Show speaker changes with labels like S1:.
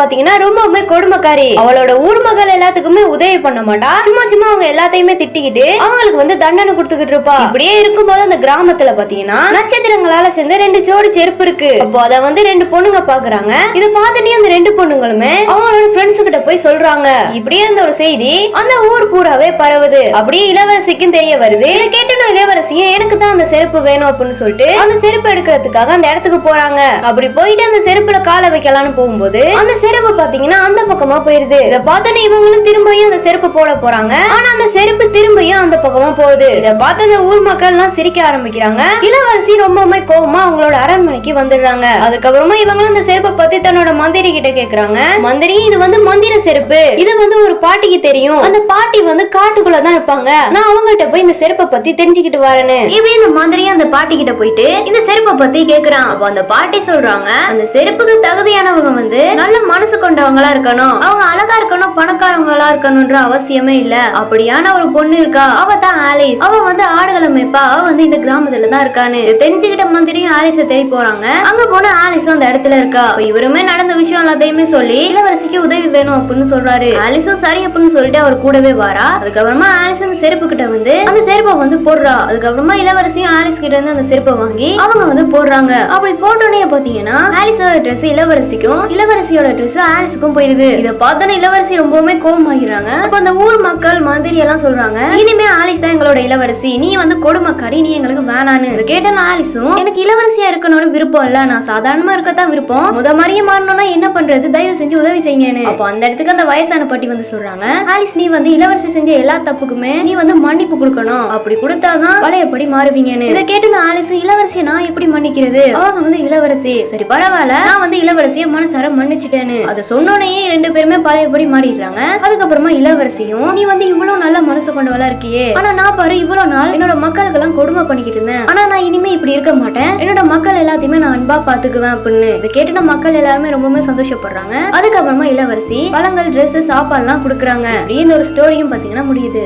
S1: பாத்தீங்கன்னா ரொம்பவுமே கொடுமைக்காரி. அவளோட ஊர் மக்கள் எல்லாத்துக்குமே உதவி பண்ண மாட்டா. சும்மா சும்மா அவங்க எல்லாத்தையுமே திட்டிக்கிட்டு அவங்களுக்கு வந்து தண்டனை கொடுத்துக்கிட்டு இருப்பா. இப்படியே இருக்கும்போது அந்த கிராமத்துல பாத்தீங்கன்னா நட்சத்திரங்களால சேர்ந்து ரெண்டு ஜோடி செருப்பு இருக்கு. அப்போ அத வந்து ரெண்டு பொண்ணுங்க பாக்குறாங்க. இதை பார்த்துட்டே அந்த ரெண்டு பொண்ணுங்களுமே அவங்களோட ஃப்ரெண்ட்ஸ் கிட்ட போய் சொல்றாங்க. இப்படியே அந்த ஒரு செய்தி அந்த ஊர் பூராவே பரவுது. அப்படியே இளவரசிக்கும் தெரிய வருது. இதை கேட்டனும் இளவரசியும் எனக்கு தான் அந்த செருப்பு வேணும் அப்படின்னு சொல்லிட்டு அந்த செருப்பு எடுக்கிறதுக்காக அந்த இடத்துக்கு போறாங்க. அப்படி போயிட்டு அந்த செருப்புல காலை வைக்கலாம்னு போகும்போது அந்த செருப்பு பாத்தீங்கன்னா அந்த பக்கமா போயிருது. இத பார்த்தோன்னே இவங்களும் திரும்பியும் அந்த செருப்பு போட போறாங்க. ஆனா அந்த செருப்பு திரும்பியும் அந்த பக்கமா போகுது. இத பார்த்து அந்த ஊர் மக்கள் எல்லாம் சிரிக்க ஆரம்பிக்கிறாங்க. இளவரசி ரொம்பவுமே கோபமா அவங்களோட அரண்மனைக்கு வந்துடுறாங்க. அதுக்கப்புறமா இவங்களும் அந்த செருப்பை பத்தி தன்னோட மந்திரி கிட்ட கேக்குறாங்க. மந்திரி இது வந்து மந்திர செருப்பு. இது வந்து ஒரு பாட்டிக்கு தெரியும். அந்த பாட்டி வந்து காட்டுக்குள்ள தான் இருப்பாங்க. நான் அவங்கள்ட்ட போய் இந்த செருப்பை பத்தி தெரிஞ்சுக்கிட்டு வரேன்னு. இப்படி இந்த மந்திரி அந்த பாட்டி கிட்ட போயிட்டு இந்த செருப்பை பத்தி கேக்குறான். அப்ப அந்த பாட்டி சொல்றாங்க அந்த செருப்புக்கு தகுதியானவங்க வந்து நல்ல மனசு கொண்டவங்களா இருக்கணும். அவங்க அழகா இருக்கணும் பணக்காரவங்களா இருக்கணும்ன்ற அவசியமே இல்ல. அப்படியான ஒரு பொண்ணு இருக்கா? அவ தான் ஆலிஸ். அவ வந்து ஆடுகளை மேய்ப்பா. அவ வந்து இந்த கிராமத்துல தான் இருக்கான்னு. தெரிஞ்சுக்கிட்ட மாதிரியும் ஆலிஸ தேடி போறாங்க. அங்க போன ஆலிஸும் அந்த இடத்துல இருக்கா? இவருமே நடந்த விஷயம் எல்லாத்தையுமே சொல்லி இளவரசிக்கு உதவி வேணும் அப்படின்னு சொல்றாரு. ஆலிஸும் சரி அப்படின்னு சொல்லிட்டு அவர் கூடவே வாரா. அதுக்கப்புறமா ஆலிஸ் அந்த செருப்பு கிட்ட வந்து அந்த செருப்பை வந்து போடுறா. அதுக்கப்புறமா இளவரசியும் ஆலிஸ் கிட்ட இருந்து அந்த செருப்பை வாங்கி அவங்க வந்து போடுறாங்க. அப்படி போட்டோன்னே பாத்தீங்கன்னா ஆலிஸோட ட்ரெஸ் இளவரசிக்கும் இளவரசியோட ட்ரெஸ் Dress ஆலிஸுக்கும் போயிருது இத பார்த்தோன்னா இளவரசி ரொம்பவுமே கோபமாகிறாங்க அப்ப அந்த ஊர் மக்கள் மந்திரி எல்லாம் சொல்றாங்க. இனிமே ஆலிஸ் தான் எங்களோட இளவரசி. நீ வந்து கொடுமைக்காரி நீ எங்களுக்கு வேணான்னு. கேட்டன ஆலிஸும் எனக்கு இளவரசியா இருக்கணும்னு விருப்பம் இல்ல. நான் சாதாரணமா இருக்கத்தான் விருப்பம். முத மாதிரியே மாறணும்னா என்ன பண்றது? தயவு செஞ்சு உதவி செய்யுங்கன்னு. அப்போ அந்த இடத்துக்கு அந்த வயசான பாட்டி வந்து சொல்றாங்க. ஆலிஸ் நீ வந்து இளவரசி செஞ்ச எல்லா தப்புக்குமே நீ வந்து மன்னிப்பு கொடுக்கணும். அப்படி கொடுத்தாதான் பழையபடி மாறுவீங்கன்னு. இதை கேட்டு நான் ஆலிஸ் இளவரசியை நான் எப்படி மன்னிக்கிறது? அவங்க வந்து இளவரசி. சரி பரவாயில்ல. நான் வந்து இளவரசியை மனசார மன்னிச்சிட்டேன்னு. அதை சொன்னோடனே ரெண்டு பேருமே பழையபடி மாறிடுறாங்க. அதுக்கப்புறமா இளவரசியும் நீ வந்து இவ்வளவு நல்ல மனசு கொண்டவளா இருக்கியே. ஆனா நான் பாரு இவ்வளவு நாள் என்னோட மக்களுக்கெல்லாம் கொடுமை பண்ணிக்கிட்டு இருந்தேன். ஆனா நான் இனிமே இப்படி இருக்க மாட்டேன். என்னோட மக்கள் எல்லாத்தையுமே நான் அன்பா பாத்துக்குவேன் அப்படின்னு. இதை கேட்டு மக்கள் எல்லாருமே ரொம்பவுமே சந்தோஷப்படுறாங்க. அதுக்கப்புறமா இளவரசி பழங்கள் Dress சாப்பாடுலாம் கொடுக்குறாங்க. அப்படின்னு ஒரு ஸ்டோரியும் பாத்தீங்கன்னா முடியுது.